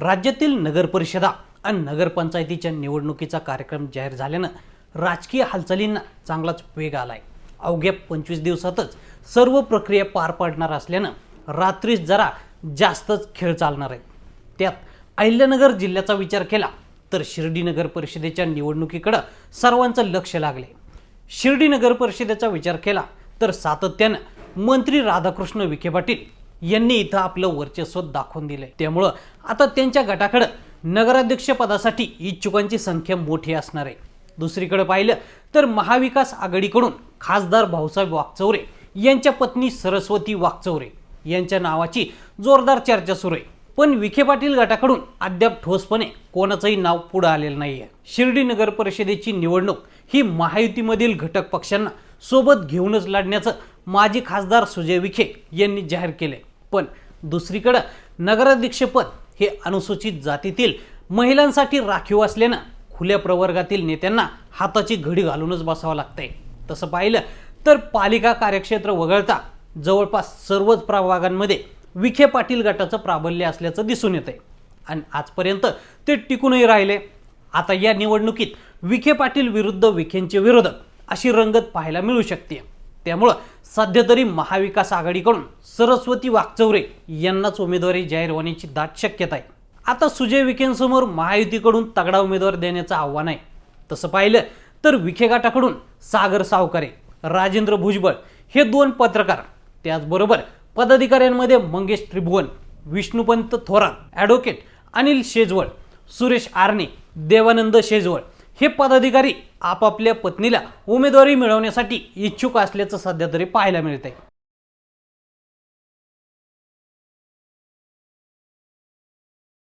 राज्यातील नगरपरिषदा आणि नगरपंचायतीच्या निवडणुकीचा कार्यक्रम जाहीर झाल्यानं राजकीय हालचालींना चांगलाच वेग आलाय. अवघ्या पंचवीस दिवसातच सर्व प्रक्रिया पार पाडणार असल्यानं रात्रीच जरा जास्तच खेळ चालणार आहेत. त्यात अहिल्यानगर जिल्ह्याचा विचार केला तर शिर्डी नगर परिषदेच्या निवडणुकीकडं सर्वांचं लक्ष लागले. शिर्डी नगर परिषदेचा विचार केला तर सातत्यानं मंत्री राधाकृष्ण विखे पाटील यांनी इथं आपलं वर्चस्व दाखवून दिलंय. त्यामुळं आता त्यांच्या गटाकडं नगराध्यक्ष पदासाठी इच्छुकांची संख्या मोठी असणार आहे. दुसरीकडे पाहिलं तर महाविकास आघाडीकडून खासदार भाऊसाहेब वागचौरे यांच्या पत्नी सरस्वती वागचौरे यांच्या नावाची जोरदार चर्चा सुरू आहे. पण विखे पाटील गटाकडून अद्याप ठोसपणे कोणाचंही नाव पुढे आलेलं नाहीये. शिर्डी नगर परिषदेची निवडणूक ही महायुतीमधील घटक पक्षांना सोबत घेऊनच लढण्याचं माजी खासदार सुजय विखे यांनी जाहीर केले पण दुसरीकडं नगराध्यक्षपद हे अनुसूचित जातीतील महिलांसाठी राखीव असल्यानं खुल्या प्रवर्गातील नेत्यांना हाताची घडी घालूनच बसावं लागतंय. तसं पाहिलं तर पालिका कार्यक्षेत्र वगळता जवळपास सर्वच प्रभागांमध्ये विखे पाटील गटाचं प्राबल्य असल्याचं दिसून येतंय. आणि आजपर्यंत ते टिकूनही राहिले. आता या निवडणुकीत विखे पाटील विरुद्ध विखेंचे विरोधक अशी रंगत पाहायला मिळू शकते त्यामुळं सध्या तरी महाविकास आघाडीकडून सरस्वती वागचौरे यांनाच उमेदवारी जाहीर होण्याची दाट शक्यता आहे. आता सुजय विखेंसमोर महायुतीकडून तगडा उमेदवार देण्याचं आव्हान आहे. तसं पाहिलं तर विखे गटाकडून सागर सावकारे राजेंद्र भुजबळ हे दोन पत्रकार त्याचबरोबर पदाधिकाऱ्यांमध्ये मंगेश त्रिभुवन विष्णुपंत थोरात ॲडव्होकेट अनिल शेजवळ सुरेश आर्णे देवानंद शेजवळ हे पदाधिकारी आपापल्या पत्नीला उमेदवारी मिळवण्यासाठी इच्छुक असल्याचं सध्या तरी पाहायला मिळत आहे